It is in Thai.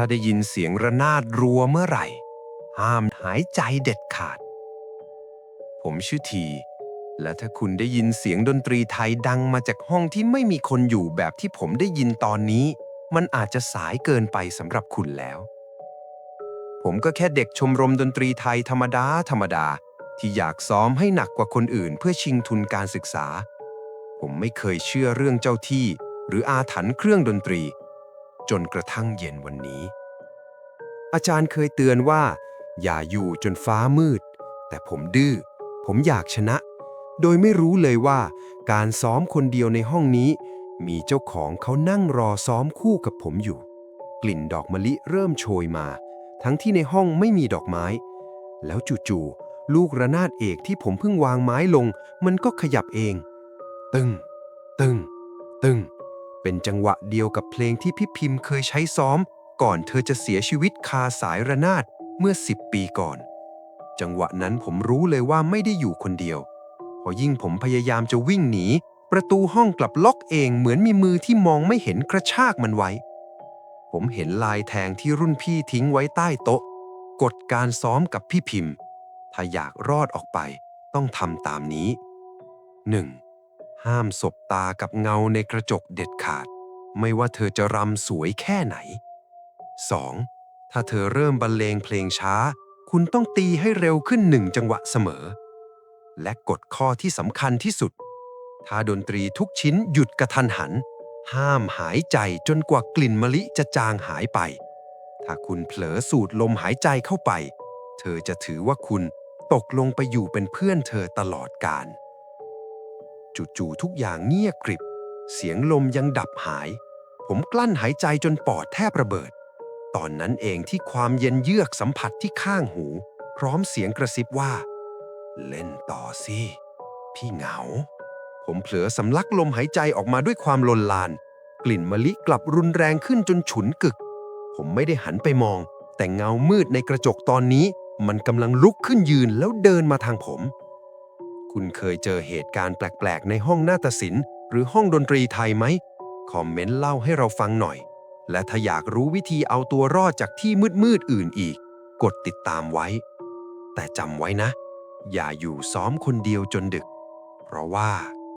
ถ้าได้ยินเสียงระนาดรัวเมื่อไหร่ ห้ามหายใจเด็ดขาด ผมชื่อที และถ้าคุณได้ยินเสียงดนตรีไทยดังมาจากห้องที่ไม่มีคนอยู่แบบที่ผมได้ยินตอนนี้ มันอาจจะสายเกินไปสำหรับคุณแล้ว ผมก็แค่เด็กชมรมดนตรีไทยธรรมดาธรรมดา ที่อยากซ้อมให้หนักกว่าคนอื่น เพื่อชิงทุนการศึกษา ผมไม่เคยเชื่อเรื่องเจ้าที่ หรืออาถรรพ์เครื่องดนตรี จนกระทั่งเย็นวันนี้ อาจารย์เคยเตือนว่า อย่าอยู่จนฟ้ามืด แต่ผมดื้อ ผมอยากชนะ โดยไม่รู้เลยว่า การซ้อมคนเดียวในห้องนี้ มีเจ้าของเขานั่งรอซ้อมคู่กับผมอยู่ กลิ่นดอกมะลิเริ่มโชยมา ทั้งที่ในห้องไม่มีดอกไม้ แล้วจู่ๆลูกระนาดเอกที่ผมเพิ่งวางไม้ลง มันก็ขยับเอง ตึง ตึง ตึง เป็นจังหวะเดียวกับเพลงที่พี่พิมพ์เคยใช้ซ้อม ก่อนเธอจะเสียชีวิตคาสายระนาดเมื่อ 10 ปีก่อน จังหวะนั้นผมรู้เลยว่าไม่ได้อยู่คนเดียว พอยิ่งผมพยายามจะวิ่งหนี ประตูห้องกลับล็อกเองเหมือนมีมือที่มองไม่เห็นกระชากมันไว้ ผมเห็นลายแทงที่รุ่นพี่ทิ้งไว้ใต้โต๊ะ กฎการซ้อมกับพี่พิมพ์ ถ้าอยากรอดออกไป ต้องทำตามนี้ 1. ห้ามสบตากับเงาในกระจกเด็ดขาด ไม่ว่าเธอจะรำสวยแค่ไหน 2. ถ้าเธอเริ่มบรรเลงเพลงช้า คุณต้องตีให้เร็วขึ้นหนึ่งจังหวะเสมอ และกฎข้อที่สำคัญที่สุด ถ้าดนตรีทุกชิ้นหยุดกระทันหัน ห้ามหายใจจนกว่ากลิ่นมะลิจะจางหายไป ถ้าคุณเผลอสูดลมหายใจเข้าไป เธอจะถือว่าคุณตกลงไปอยู่เป็นเพื่อนเธอตลอดกาล จู่ๆทุกอย่างเงียบกริบ เสียงลมยังดับหาย ผมกลั้นหายใจจนปอดแทบระเบิด ตอนนั้นเองที่ความเย็นเยือกสัมผัสที่ข้างหู พร้อมเสียงกระซิบว่า เล่นต่อสิพี่เหงา ผมเผลอสำลักลมหายใจออกมาด้วยความลนลาน กลิ่นมะลิกลับรุนแรงขึ้นจนฉุนกึก ผมไม่ได้หันไปมอง แต่เงามืดในกระจกตอนนี้ มันกำลังลุกขึ้นยืนแล้วเดินมาทางผม คุณเคยเจอเหตุการณ์แปลกๆ ในห้องนาฏศิลป์ หรือห้องดนตรีไทยไหม คอมเมนต์เล่าให้เราฟังหน่อย และถ้าอยากรู้วิธีเอาตัวรอดจากที่มืดๆอื่นอีก กดติดตามไว้ แต่จำไว้นะ อย่าอยู่ซ้อมคนเดียวจนดึก เพราะว่า